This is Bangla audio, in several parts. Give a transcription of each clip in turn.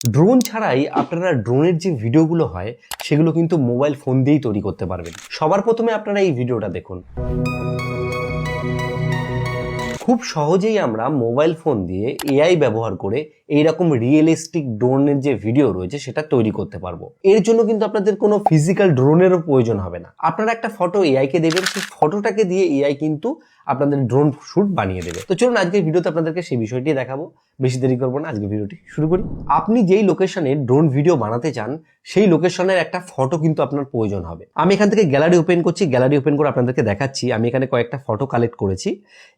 ড্রোন ছাড়াই আপনারা ড্রোনের যে ভিডিওগুলো হয়, সেগুলো কিন্তু মোবাইল ফোন দিয়েই তৈরি করতে পারবেন। সবার প্রথমে আপনারা এই ভিডিওটা দেখুন। খুব সহজেই আমরা মোবাইল ফোন দিয়ে এআই ব্যবহার করে এইরকম রিয়েলিস্টিক ড্রোনের যে ভিডিও রয়েছে, সেটা তৈরি করতে পারব। এর জন্য কিন্তু আপনাদের কোনো ফিজিক্যাল ড্রোনেরও প্রয়োজন হবে না। আপনারা একটা ফটো এআইকে দেবেন, সেই ফটোটাকে দিয়ে এআই কিন্তু আপনাদের ড্রোন শ্যুট বানিয়ে দেবে। তো চলুন আজকের ভিডিওতে আপনাদেরকে সেই বিষয়টি দেখাবো। বেশি দেরি করব না, আজকে ভিডিওটি শুরু করি। আপনি যেই লোকেশনে ড্রোন ভিডিও বানাতে চান, সেই লোকেশনের একটা ফটো কিন্তু আপনার প্রয়োজন হবে। আমি এখান থেকে গ্যালারি ওপেন করছি গ্যালারি ওপেন করে আপনাদেরকে দেখাচ্ছি। আমি এখানে কয়েকটা ফটো কালেক্ট করেছি।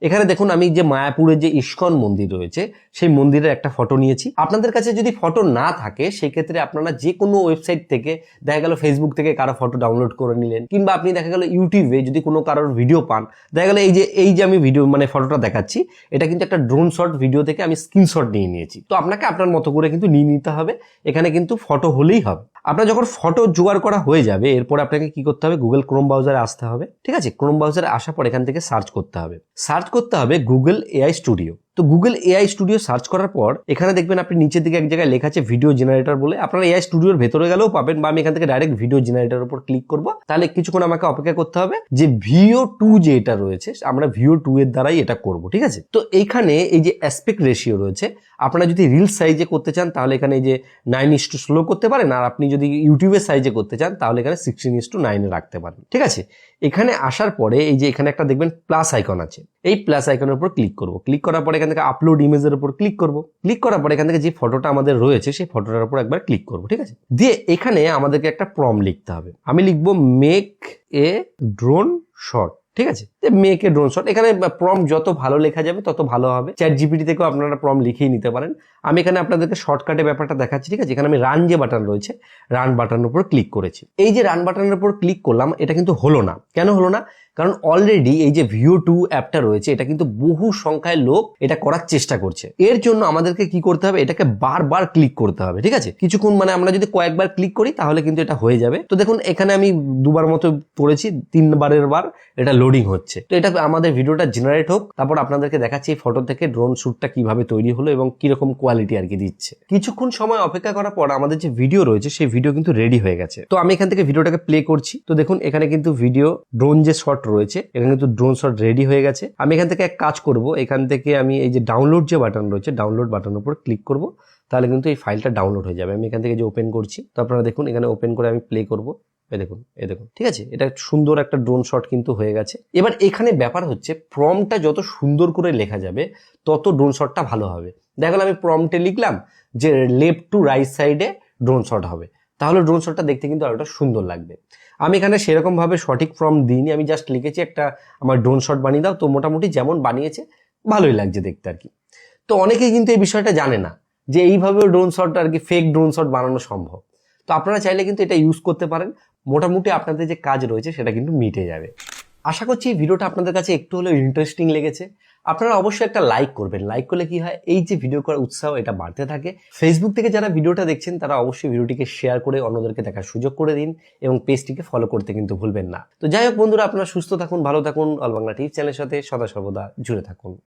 এখানে দেখুন, আমি যে মায়াপুরের যে ইস্কন মন্দির রয়েছে, সেই মন্দিরের একটা ফটো নিয়েছি। আপনাদের কাছে যদি ফটো না থাকে সেই ক্ষেত্রে আপনারা যে কোনো ওয়েবসাইট থেকে, দেখা গেল ফেসবুক থেকে কারও ফটো ডাউনলোড করে নিলেন, কিংবা আপনি দেখা গেল ইউটিউবে যদি কোনো কারোর ভিডিও পান, দেখা গেল এই যে এই যে আমি ভিডিও মানে ফটোটা দেখাচ্ছি, এটা কিন্তু একটা ড্রোন শট ভিডিও থেকে আমি স্ক্রিনশট নিয়ে নিয়েছি। তো আপনাকে আপনার মতো করে কিন্তু নিয়ে নিতে হবে। এখানে কিন্তু ফটো হলেই হবে। আপনার যখন ফটো জোগাড় করা হয়ে যাবে, এরপর আপনাকে কি করতে হবে? গুগল ক্রোম ব্রাউজারে আসতে হবে। ঠিক আছে? ক্রোম ব্রাউজারে আসার পর এখান থেকে সার্চ করতে হবে। সার্চ করতে হবে গুগল এআই স্টুডিও তো গুগল এআই স্টুডিও সার্চ করার পর, এখানে দেখবেন আপনি নিচের দিকে এক জায়গায় লেখা আছে ভিডিও জেনারেটর বলে। আপনারা এআই স্টুডিওর ভেতরে গেলেও পাবেন বা আমি এখান থেকে ডাইরেক্ট ভিডিও জেনারেটর উপর ক্লিক করব। তাহলে কিছুক্ষণ আমাকে অপেক্ষা করতে হবে যে ভিও টু যে এটা রয়েছে, আমরা ভিও টু এর দ্বারাই এটা করব, ঠিক আছে? তো এখানে এই যে অ্যাসপেক্ট রেশিও রয়েছে আপনারা যদি রিল সাইজে করতে চান, তাহলে এখানে যে নাইন ইস টু স্লো করতে পারেন, আর আপনি যদি ইউটিউবের সাইজে করতে চান, তাহলে এখানে সিক্সটিন ইস টু নাইনে রাখতে পারেন, ঠিক আছে? এখানে আসার পরে এই যে এখানে একটা দেখবেন প্লাস আইকন আছে। এই প্লাস আইকনের উপর ক্লিক করব। ক্লিক করার পরে এখান থেকে আপলোড ইমেজের উপর ক্লিক করব। ক্লিক করার পরে এখান থেকে যে ফটোটা আমাদের রয়েছে, সেই ফটোটার উপর একবার ক্লিক করব, ঠিক আছে? দিয়ে এখানে আমাদেরকে একটা প্রম লিখতে হবে। আমি লিখব মেক এ ড্রোন শট ঠিক আছে? মেকে ড্রোন শট এখানে প্রম যত ভালো লেখা যাবে, তত ভালো হবে। চ্যাট জিপিটি থেকেও আপনারা প্রম লিখেই নিতে পারেন। আমি এখানে আপনাদেরকে শর্টকাটে ব্যাপারটা দেখাচ্ছি, ঠিক আছে? এখানে আমি রান যে বাটন রয়েছে রান বাটনের উপর ক্লিক করেছি। এই যে রান বাটনের উপর ক্লিক করলাম, এটা কিন্তু হলো না। কেন হলো না? কারণ অলরেডি এই যে ভিও টু অ্যাপটা রয়েছে, এটা কিন্তু বহু সংখ্যায় লোক এটা করার চেষ্টা করছে। এর জন্য আমাদেরকে কি করতে হবে? এটাকে বারবার ক্লিক করতে হবে, ঠিক আছে? কিছুক্ষণ মানে আমরা যদি কয়েকবার ক্লিক করি, তাহলে কিন্তু এটা হয়ে যাবে। তো দেখুন, এখানে আমি দুবার মতো পড়েছি, তিনবারের বার এটা লোডিং হচ্ছে। তো এটা আমাদের ভিডিওটা জেনারেট হোক, তারপর আপনাদেরকে দেখাচ্ছি এই ফটো থেকে ড্রোন শ্যুটটা কীভাবে তৈরি হলো এবং কীরকম কোয়ালিটি আর কি দিচ্ছে। কিছুক্ষণ সময় অপেক্ষা করার পর আমাদের যে ভিডিও রয়েছে, সেই ভিডিও কিন্তু রেডি হয়ে গেছে। তো আমি এখান থেকে ভিডিওটাকে প্লে করছি। তো দেখুন, এখানে কিন্তু ভিডিও ড্রোন যে শট রয়েছে, এখানে কিন্তু ড্রোন শট রেডি হয়ে গেছে। আমি এখান থেকে এক কাজ করব। এখান থেকে আমি এই যে ডাউনলোড যে বাটন রয়েছে ডাউনলোড বাটনের উপর ক্লিক করব। তাহলে কিন্তু এই ফাইলটা ডাউনলোড হয়ে যাবে। আমি এখান থেকে যে ওপেন করছি, তো আপনারা দেখুন, এখানে ওপেন করে আমি প্লে করব। এই দেখুন এই দেখুন, ঠিক আছে? এটা সুন্দর একটা ড্রোন শট কিন্তু হয়ে গেছে। এবার এখানে ব্যাপার হচ্ছে প্রমটা যত সুন্দর করে লেখা যাবে, তত ড্রোন শটটা ভালো হবে। দেখা আমি প্রমটে লিখলাম যে লেফট টু রাইট সাইডে ড্রোন শট হবে। তাহলে ড্রোন শটটা দেখতে কিন্তু আরোটা সুন্দর লাগবে। আমি এখানে সেরকমভাবে সঠিক ফর্ম দিইনি, আমি জাস্ট লিখেছি একটা, আমার ড্রোন শট বানিয়ে দাও। তো মোটামুটি যেমন বানিয়েছে, ভালোই লাগছে দেখতে আর কি। তো অনেকেই কিন্তু এই বিষয়টা জানে না যে এইভাবেও ড্রোন শট আর কি ফেক ড্রোন শট বানানো সম্ভব। তো আপনারা চাইলে কিন্তু এটা ইউজ করতে পারেন। মোটামুটি আপনাদের যে কাজ রয়েছে সেটা কিন্তু মিটে যাবে। আশা করছি এই ভিডিওটা আপনাদের কাছে একটু হলেও ইন্টারেস্টিং লেগেছে। আপনারা অবশ্যই একটা লাইক করবেন। লাইক করলে কি হয়? এই যে ভিডিও করার উৎসাহ এটা বাড়তে থাকে। ফেসবুক থেকে যারা ভিডিওটা দেখছেন, তারা অবশ্যই ভিডিওটিকে শেয়ার করে অন্যদেরকে দেখার সুযোগ করে দিন এবং পেজটিকে ফলো করতে কিন্তু ভুলবেন না। তো যাই হোক বন্ধুরা, আপনারা সুস্থ থাকুন, ভালো থাকুন। অল বাংলা টিভি চ্যানেলের সাথে সদা সর্বদা জুড়ে থাকুন।